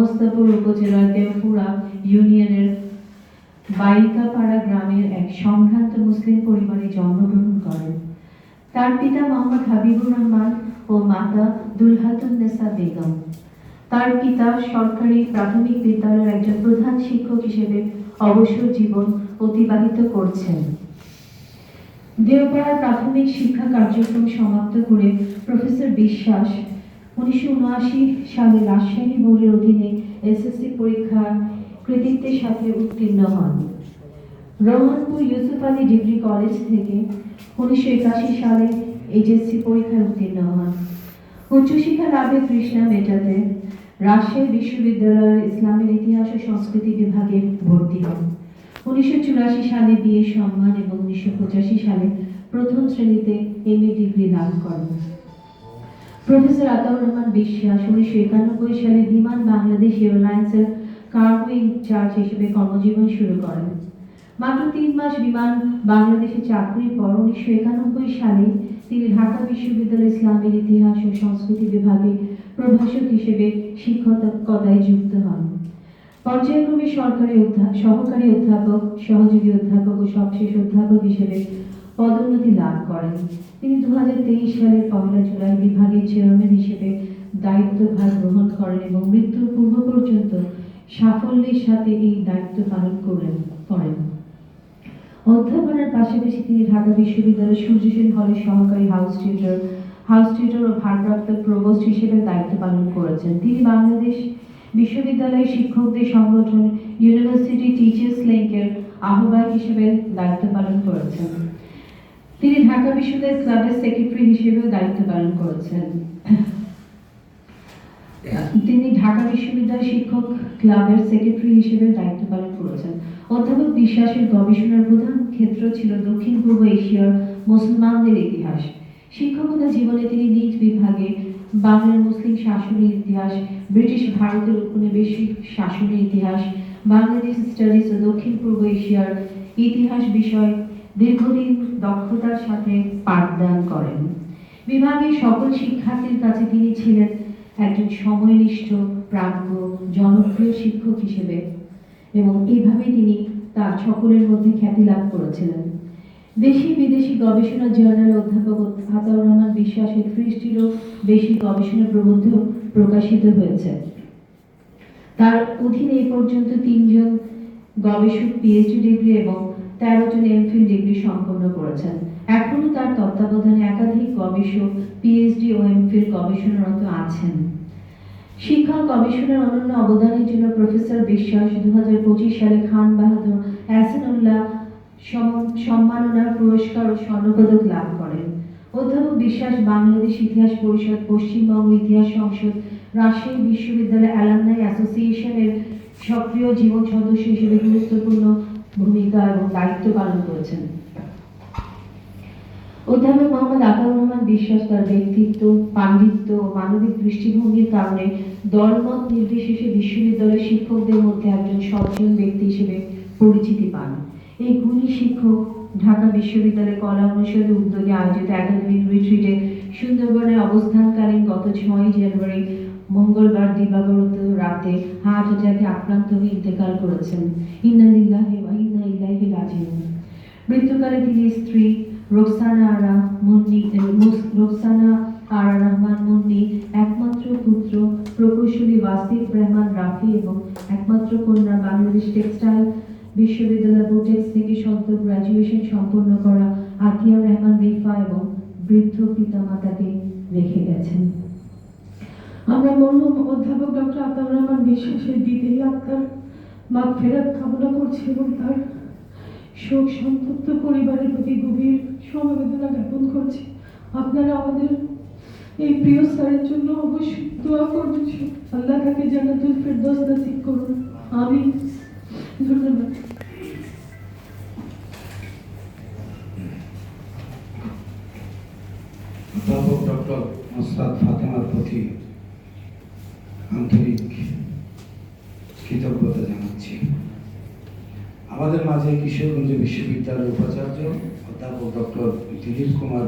মোহাম্মদপুর উপজেলার দেওপুরা ইউনিয়নের বাইকাপাড়া গ্রামের এক সম্ভ্রান্ত মুসলিম পরিবারে জন্মগ্রহণ করেন। তার পিতা মোহাম্মদ হাবিবুর রহমান ও মাতা দুলহাতুন নেসা বেগম। তার পিতা সরকারি প্রাথমিক বিদ্যালয়ের একজন প্রধান শিক্ষক হিসেবে অবসর জীবন অতিবাহিত করছেন। দেওপাড়ার প্রাথমিক শিক্ষা কার্যক্রম সমাপ্ত করে প্রফেসর বিশ্বাস উনিশশো উনআশি সালে রাজশাহী বোর্ডের অধীনে এসএসসি পরীক্ষার কৃতিত্বের সাথে উত্তীর্ণ হন। রহমানপুর ইউসুফ আলী ডিগ্রি কলেজ থেকে উনিশশো একাশি সালে এইচএসসি পরীক্ষায় উত্তীর্ণ হন। উচ্চশিক্ষা লাভের তৃষ্ণা মেটাতে রাজশাহী বিশ্ববিদ্যালয়ের ইসলামের ইতিহাস ও সংস্কৃতি বিভাগে ভর্তি হন। উনিশশো চুরাশি সালে বিএ সম্মান এবং উনিশশো পঁচাশি সালে প্রথম শ্রেণীতে এম ডিগ্রি লাভ করেন। প্রফেসর আতাউর রহমান বিশ্বাস উনিশশো একানব্বই সালে বিমান বাংলাদেশ এয়ারলাইন্সের কার্গো ইনচার্জ হিসেবে কর্মজীবন শুরু করেন। মাত্র তিন মাস বিমান বাংলাদেশে চাকরির পর উনিশশো একানব্বই সালে তিনি ঢাকা বিশ্ববিদ্যালয় ইসলামের ইতিহাস ও সংস্কৃতি বিভাগে প্রভাষক হিসেবে শিক্ষকতায় যুক্ত হন। পর্যায়ক্রমে সরকারি সহকারী অধ্যাপক, সহযোগী অধ্যাপক ও সবশেষ অধ্যাপক হিসেবে পদোন্নতি লাভ করেন। তিনি দু সালের পহেলা জুলাই বিভাগের চেয়ারম্যান হিসেবে দায়িত্বভার গ্রহণ করেন এবং মৃত্যুর পূর্ব পর্যন্ত সাফল্যের সাথে এই দায়িত্ব পালন করেন করেন। অধ্যাপনার পাশাপাশি তিনি ঢাকা বিশ্ববিদ্যালয়ের সূর্যসেন হলের সহকারী হাউস টিউটর হাউস টিউটর ও ভারপ্রাপ্ত প্রভোস্ট হিসেবে দায়িত্ব পালন করেছেন। তিনি বাংলাদেশ বিশ্ববিদ্যালয়ের শিক্ষকদের সংগঠন ইউনিভার্সিটি টিচার্স লিঙ্কের আহ্বায়ক হিসেবে দায়িত্ব পালন করেছেন। তিনি ঢাকা বিশ্ববিদ্যালয় ক্লাবের সেক্রেটারি হিসেবেও দায়িত্ব পালন করেছেন। তিনি ঢাকা বিশ্ববিদ্যালয় শিক্ষক ক্লাবের সেক্রেটারি হিসেবে দায়িত্ব পালন করেছেন। অধ্যাপক বিশ্বাসের গবেষণার প্রধান ক্ষেত্র ছিল দক্ষিণ পূর্ব এশিয়ার মুসলমানদের ইতিহাস। শিক্ষকতা জীবনে তিনি নিজ বিভাগে বাংলার মুসলিম শাসনের ইতিহাস, ব্রিটিশ ভারতের উপনিবেশিক শাসনের ইতিহাস, বাংলাদেশ স্টাডিজ ও দক্ষিণ পূর্ব এশিয়ার ইতিহাস বিষয় দীর্ঘদিন দক্ষতার সাথে পাঠদান করেন। বিভাগের সকল শিক্ষার্থীর কাছে তিনি ছিলেন একজন সময়নিষ্ঠ, প্রাজ্ঞ, জনপ্রিয় শিক্ষক হিসেবে এবং এইভাবে তিনি তার সকলের মধ্যে খ্যাতি লাভ করেছিলেন। দেশি বিদেশি গবেষণা জার্নালে অধ্যাপক আতাউর রহমান বিশ্বাসের ত্রিশটিরও বেশি গবেষণা প্রবন্ধ প্রকাশিত হয়েছে। তার অধীনে এই পর্যন্ত তিনজন গবেষক পিএইচডি ডিগ্রি এবং তেরো জন এমফিল ডিগ্রি সম্পন্ন করেছেন। এখনও তার তত্ত্বাবধানে একাধিক গবেষক, পিএইচডি ও এমফিল গবেষণারত আছেন। শিক্ষা গবেষণার অনন্য অবদানের জন্য প্রফেসর বিশ্বাস দু সালে খান বাহাদুর এহসানুল্লাহ সম- সম্মাননা পুরস্কার ও স্বর্ণপদক লাভ করেন। অধ্যাপক বিশ্বাস বাংলাদেশ ইতিহাস পরিষদ, পশ্চিমবঙ্গ ইতিহাস সংসদ, রাজশাহী বিশ্ববিদ্যালয় অ্যালামনাই অ্যাসোসিয়েশনের সক্রিয় জীবন সদস্য হিসেবে গুরুত্বপূর্ণ ভূমিকা এবং দায়িত্ব পালন করেছেন। অধ্যাপক মোহাম্মদ আতাউর রহমান বিশ্বাস তার ব্যক্তিত্ব, পাণ্ডিত্য ও মানবিক দৃষ্টিভঙ্গির কারণে দলমত নির্বিশেষে বিশ্ববিদ্যালয়ের শিক্ষকদের মধ্যে একজন সজ্জন ব্যক্তি হিসেবে পরিচিতি পান। এই গুণী শিক্ষক ঢাকা বিশ্ববিদ্যালয় কলা অনুষদের উদ্যোগে আয়োজিত একাডেমিক রিট্রিটে সুন্দরবনে অবস্থানকালীন গত ছয় জানুয়ারি মঙ্গলবার দিবাগত রাতে হার্ট অ্যাটাকে আক্রান্ত হয়ে ইন্তেকাল করেছেন। মৃত্যুকালে তিনি স্ত্রী রোকসানা আরা মুন্নি রোকসানা আরা রহমান মুন্নি, একমাত্র পুত্র প্রকৌশলী ওয়াসিফ রহমান রাফি এবং একমাত্র কন্যা বাংলাদেশ টেক্সটাইল বিশ্ববিদ্যালয় বুটেক্স থেকে সদ্য গ্রাজুয়েশন সম্পন্ন করা আতিয়া রহমান রিফা এবং বৃদ্ধ পিতামাতাকে রেখে গেছেন। আমরা মরহুম অধ্যাপক ডক্টর আতাউর রহমান বিশ্বাসের বিদেহী আত্মার মা ফেরত কামনা করছি এবং তার শোক সন্তপ্ত পরিবারের প্রতি গভীর সমবেদনা জ্ঞাপন করছি। আপনারা আমাদের এই প্রিয় স্যারের জন্য অবশ্যই দোয়া করবেন। আল্লাহ তাকে জান্নাতুল ফেরদৌস নসিব করুন। আমি ধন্যবাদ। অধ্যাপক ডক্টর মোস্তাদ ফাতেমার প্রতি আন্তরিক কৃতজ্ঞতা জানাচ্ছি। আমাদের মাঝে কিশোরগঞ্জ বিশ্ববিদ্যালয়ের উপাচার্য অধ্যাপক ডক্টর দিলীপ কুমার